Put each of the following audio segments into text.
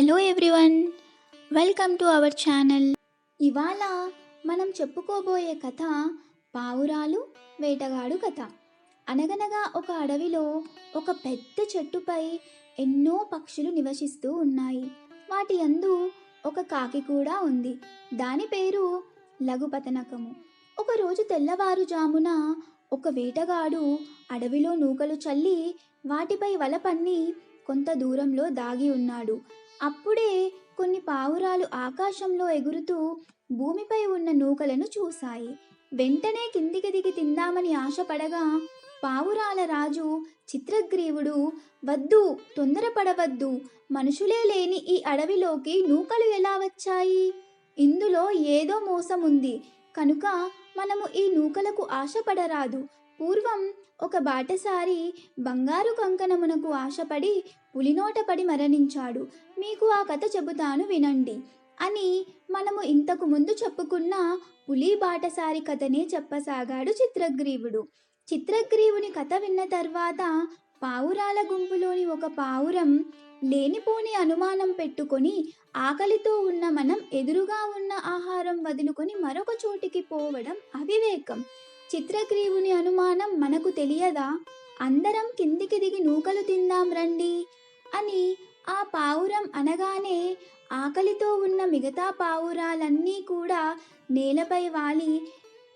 Hello everyone welcome to our channel ఇవాళ మనం చెప్పుకోబోయే కథ పావురాలు వేటగాడు కథ. అనగనగా ఒక అడవిలో ఒక పెద్ద చెట్టుపై ఎన్నో పక్షులు నివసిస్తూ ఉన్నాయి. వాటి అందు ఒక కాకి కూడా ఉంది. దాని పేరు లఘుపతనకము. ఒకరోజు తెల్లవారుజామున ఒక వేటగాడు అడవిలో నూకలు చల్లి వాటిపై వల పన్ని కొంత దూరంలో దాగి ఉన్నాడు. అప్పుడే కొన్ని పావురాలు ఆకాశంలో ఎగురుతూ భూమిపై ఉన్న నూకలను చూశాయి. వెంటనే కిందికి దిగి తిందామని ఆశపడగా పావురాల రాజు చిత్రగ్రీవుడు వద్దు తొందరపడవద్దు మనుషులే లేని ఈ అడవిలోకి నూకలు ఎలా వచ్చాయి? ఇందులో ఏదో మోసం ఉంది కనుక మనము ఈ నూకలకు ఆశపడరాదు. పూర్వం ఒక బాటసారి బంగారు కంకణమునకు ఆశపడి పులినోటపడి మరణించాడు. మీకు ఆ కథ చెబుతాను వినండి. అని మనము ఇంతకు ముందు చెప్పుకున్న పులి బాటసారి కథనే చెప్పసాగాడు చిత్రగ్రీవుడు. చిత్రగ్రీవుని కథ విన్న తర్వాత పావురాల గుంపులోని ఒక పావురం లేనిపోని అనుమానం పెట్టుకొని ఆకలితో ఉన్న మనం ఎదురుగా ఉన్న ఆహారం వదులుకొని మరొక చోటికి పోవడం అవివేకం. చిత్రగ్రీవుని అనుమానం మనకు తెలియదా? అందరం కిందికి దిగి నూకలు తిందాం రండి అని ఆ పావురం అనగానే ఆకలితో ఉన్న మిగతా పావురాలన్నీ కూడా నేలపై వాలి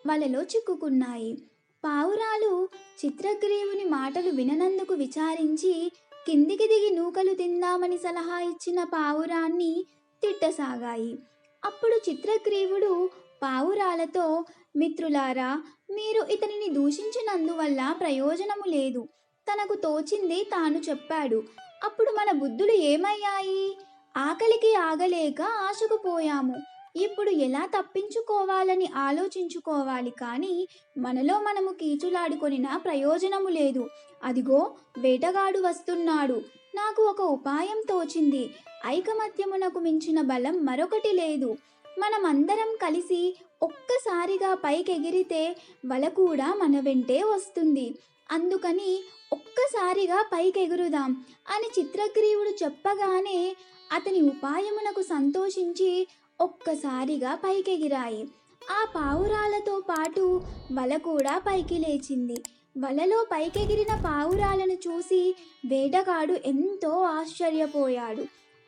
వలలో చిక్కుకున్నాయి. పావురాలు చిత్రగ్రీవుని మాటలు విననందుకు విచారించి కిందికి దిగి నూకలు తిందామని సలహా ఇచ్చిన పావురాన్ని తిట్టసాగాయి. అప్పుడు చిత్రగ్రీవుడు పావురాలతో మిత్రులారా మీరు ఇతనిని దూషించినందువల్ల ప్రయోజనము లేదు. తనకు తోచింది తాను చెప్పాడు. అప్పుడు మన బుద్ధులు ఏమయ్యాయి? ఆకలికి ఆగలేక ఆశకు పోయాము. ఇప్పుడు ఎలా తప్పించుకోవాలని ఆలోచించుకోవాలి కానీ మనలో మనము కీచులాడుకొనినా ప్రయోజనము లేదు. అదిగో వేటగాడు వస్తున్నాడు. నాకు ఒక ఉపాయం తోచింది. ఐకమత్యమునకు మించిన బలం మరొకటి లేదు. మనమందరం కలిసి ఒక్కసారిగా పైకెగిరితే వల కూడా మన వెంటే వస్తుంది. అందుకని ఒక్కసారిగా పైకెగురుదాం అని చిత్రగ్రీవుడు చెప్పగానే అతని ఉపాయమునకు సంతోషించి ఒక్కసారిగా పైకెగిరాయి. ఆ పావురాలతో పాటు వల కూడా పైకి లేచింది. వలలో పైకెగిరిన పావురాలను చూసి వేటగాడు ఎంతో ఆశ్చర్యపోయాడు.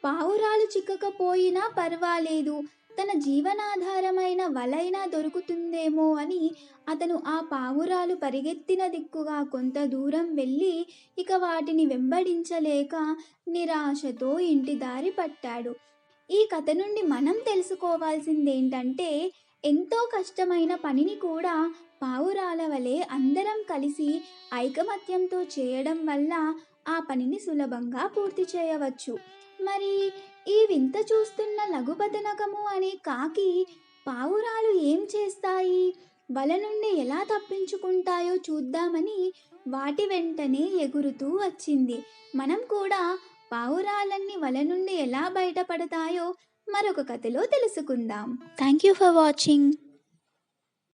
పావురాలు చిక్కకపోయినా పర్వాలేదు. తన జీవనాధారమైన వలైనా దొరుకుతుందేమో అని అతను ఆ పావురాలు పరిగెత్తిన దిక్కుగా కొంత దూరం వెళ్ళి ఇక వాటిని వెంబడించలేక నిరాశతో ఇంటి దారి పట్టాడు. ఈ కథ నుండి మనం తెలుసుకోవాల్సిందేంటంటే ఎంతో కష్టమైన పనిని కూడా పావురాల వలె అందరం కలిసి ఐకమత్యంతో చేయడం వల్ల ఆ పనిని సులభంగా పూర్తి చేయవచ్చు. మరి ఈ వింత చూస్తున్న లఘుపతనకము అనే కాకి పావురాలు ఏం చేస్తాయి? వల నుండి ఎలా తప్పించుకుంటాయో చూద్దామని వాటి వెంటనే ఎగురుతూ వచ్చింది. మనం కూడా పావురాలన్నీ వల నుండి ఎలా బయటపడతాయో మరొక కథలో తెలుసుకుందాం. Thank you for watching